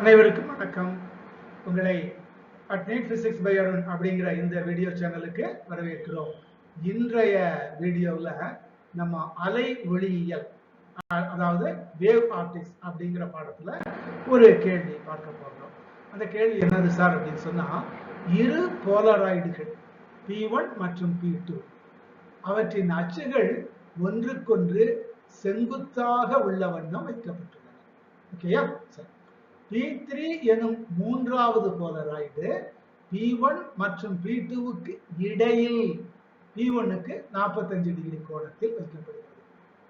அனைவருக்கும் வணக்கம். உங்களை அட்னேட் பிசிக்ஸ் பை அருண் அப்படிங்கிற இந்த வீடியோ சேனலுக்கு வரவேற்கிறோம். இன்றைய வீடியோவில் நம்ம அலை ஒளியியல் அதாவது வேவ் ஆர்டிஸ்ட் அப்படிங்கிற பாடத்தில் ஒரு கேள்வி பார்க்க போகிறோம் அந்த கேள்வி என்னது சார் அப்படின்னு சொன்னால் இரு போலராய்டுகள் பி ஒன் மற்றும் பி டூ அவற்றின் அச்சுகள் ஒன்றுக்கொன்று செங்குத்தாக உள்ள வண்ணம் வைக்கப்பட்டுள்ளன. ஓகேயா சரி பி த்ரீ எனும் மூன்றாவது போலராய்டு பி ஒன் மற்றும் பி டூவுக்கு இடையில் பி ஒன்னுக்கு நாற்பத்தஞ்சு டிகிரி கோணத்தில் வைக்கப்படுகிறது.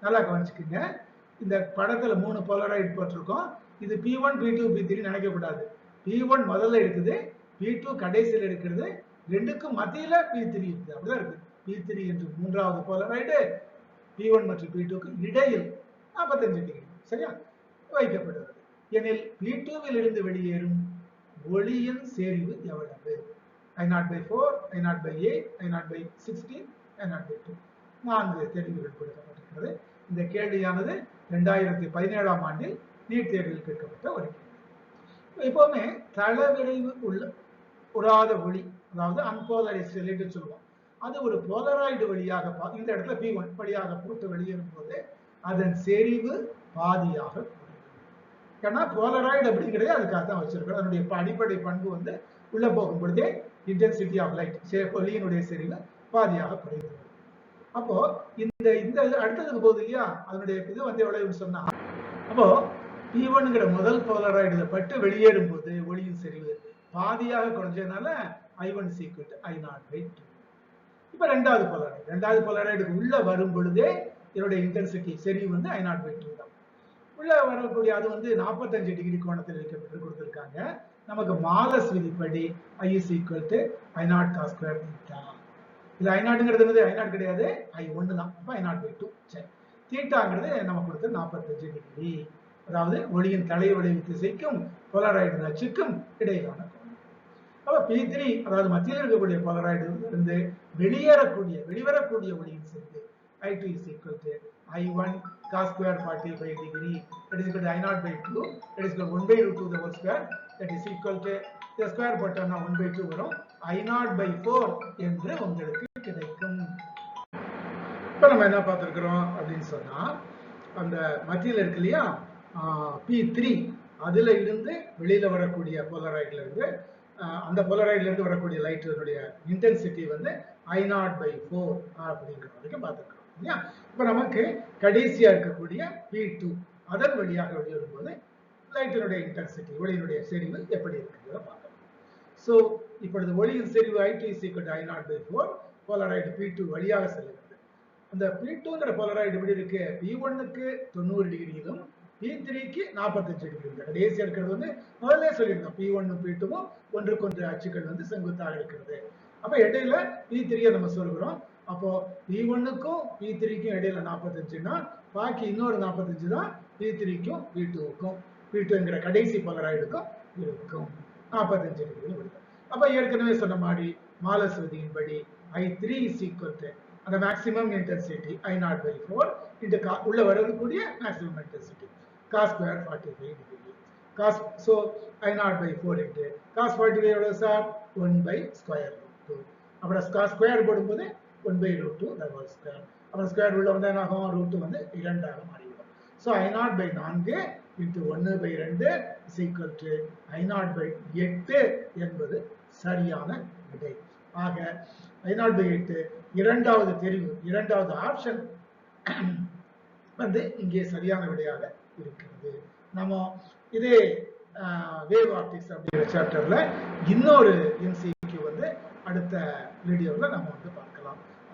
நல்லா கவனிச்சுக்கோங்க. இந்த படத்துல மூணு போலராய்டு போட்டிருக்கோம். இது P one P two P three நினைக்கப்படாது. P one முதல்ல இருக்குது பி டூ கடைசியில் இருக்கிறது. ரெண்டுக்கும் மத்தியில பி த்ரீ இருக்குது. அப்படிதான் இருக்கு. பி த்ரீ என்று மூன்றாவது போலராய்டு பி ஒன் மற்றும் பி டூக்கு இடையில் நாற்பத்தஞ்சு டிகிரி சரியா? வைக்கப்படுகிறது. எனில் பி டூவில் இருந்து வெளியேறும் ஒளியின் செறிவு எவ்வளவு? I nought by four I nought by eight I nought by sixteen I nought by two நான்கு தெரிவுகள் கொடுக்கப்பட்டிருக்கிறது. இந்த கேள்வியானது ரெண்டாயிரத்தி பதினேழாம் ஆண்டில் நீட் தேர்வில் கேட்கப்பட்ட ஒரு கேள்வி. எப்பவுமே தள விளைவு உள்ள உராத ஒளி அதாவது அன்போலரைஸ்ட் ரிலேட்டட் சொல்லுவோம். அது ஒரு போலராய்டு வழியாக இந்த இடத்துல பி ஒன் வழியாக போட்டு வெளியேறும் போது அதன் செறிவு பாதியாக ஏன்னா போலராய்டு அப்படிங்கிறதே அதுக்காக தான் வச்சிருக்கோம் அதனுடைய அடிப்படை பண்பு வந்து உள்ள போகும் பொழுதே இன்டென்சிட்டி ஆஃப் லைட் ஒளியினுடைய செறிவு பாதியாக குறைகிறது. அப்போ இந்த இந்த அடுத்ததுக்கு போகுது இல்லையா? அதனுடைய இது வந்து எவ்வளவுன்னு சொன்னா அப்போ e ஈவனுங்கிற முதல் போலராய்டுல பட்டு வெளியேறும் போது ஒளியின் செறிவு பாதியாக குறைஞ்சதுனால ஐ ஒன் சீக்வெட் ஐ நாட் பை டூ இப்ப ரெண்டாவது போலராய்டு ரெண்டாவது போலராய்டுக்கு உள்ள வரும் பொழுதே இதனுடைய இன்டென்சிட்டி செறிவு வந்து ஐ நாட் பை டூ தான். உள்ள வரக்கூடிய அது வந்து 45 டிகிரி கோணத்தில் வைக்க பெற்று கொடுத்துருக்காங்க. நமக்கு மாலஸ் விதிப்படி I is equal to I nought cos square theta இது ஐ நாட்டுங்கிறது வந்து ஐ நாட் கிடையாது. ஐ ஒன்று தான். அப்போ ஐ நாட் பை டூ சரி. தீட்டாங்கிறது நம்ம கொடுத்த 45 டிகிரி அதாவது ஒளியின் தலை விளைவு திசைக்கும் போலராய்டு நச்சுக்கும் இடையிலான கோணம். அப்ப பி த்ரீ அதாவது மத்தியில் இருக்கக்கூடிய போலராய்டு இருந்து வெளியேறக்கூடிய வெளிவரக்கூடிய ஒளியின் சேர்ந்து I two is equal to I one cos square forty five degree that is I nought by two that is one by root two the whole square that is equal to இந்த square போட்டோம்னா one by two வரும். I nought by four என்று உங்களுக்கு கிடைக்கும். இப்போ நம்ம என்ன பார்த்துருக்குறோம் அப்படின்னு சொன்னா அந்த மத்தியில் இருக்கு இல்லையா? பி த்ரீ அதுல இருந்து வெளியில வரக்கூடிய போலராய்டில் இருந்து அந்த போலராய்ட்ல இருந்து வரக்கூடிய லைட்டினுடைய இன்டென்சிட்டி வந்து ஐ நாட் பை ஃபோர் அப்படிங்கிற வரைக்கும் பார்த்துருக்கோம் இல்லையா? இப்போ நமக்கு கடைசியா இருக்கக்கூடிய பி டூ அதன் வழியாக வெளியிடும் போது லைட்டினுடைய இன்டென்சிட்டி ஒளியினுடைய செறிவு எப்படி இருக்குங்கிறத பார்க்கலாம். ஸோ இப்பொழுது ஒளியின் செறிவு ஐ டி சீக்கிரம் I nought by four polaroid P two வழியாக செல்கிறது. அந்த பி டூங்கிற போலராய்டு எப்படி இருக்கு? பி ஒன்னுக்கு தொண்ணூறு டிகிரியிலும் பி த்ரீக்கு நாற்பத்தஞ்சு டிகிரி. இருக்கு கடைசி இருக்கிறது வந்து முதல்ல சொல்லியிருந்தோம் பி ஒன்னும் பி டூவும் ஒன்றுக்கொன்று அச்சுக்கள் வந்து செங்குத்தாக இருக்கிறது. அப்ப இடையில பி த்ரீயை நம்ம சொல்கிறோம் அப்போ பி ஒன்னுக்கும் பி த்ரீக்கும் இடையில நாற்பத்தஞ்சுன்னா பாக்கி இன்னொரு நாற்பத்தஞ்சு தான் பி த்ரீக்கும் பி டூக்கும் பி டூங்கிற கடைசி போலராய்டுக்கும் இருக்கும். நாற்பத்தஞ்சு டிகிரி வருது. அப்ப ஏற்கனவே சொன்ன மாதிரி மாலசூதியின் படி I three is equal to அந்த maximum intensity I nought by four into கா உள்ள வரக்கூடிய maximum intensity cos square forty five degree cos so I nought by four into cos forty five எவ்வளோ sir one by square root two அப்புறம் cos square போடும்போது one by root two the whole square அப்புறம் square உள்ள வந்து என்ன ஆகும் root two வந்து இரண்டாக மாறிவிடும் ஸோ ஐ நாட் பை நான்கு இன்ட்டு ஒன்று பை ரெண்டு is equal to I nought by எட்டு என்பது சரியான விடை. ஆக ஐ நாட் பை எட்டு இரண்டாவது தெரிவு இரண்டாவது ஆப்ஷன் வந்து இங்கே சரியான விடையாக இருக்கிறது. நம்ம இதே வேவ் ஆப்டிக்ஸ் அப்படிங்கிற சாப்டர்ல இன்னொரு எம்சிக்கு வந்து அடுத்த வீடியோவில் நம்ம வந்து பார்க்கலாம்.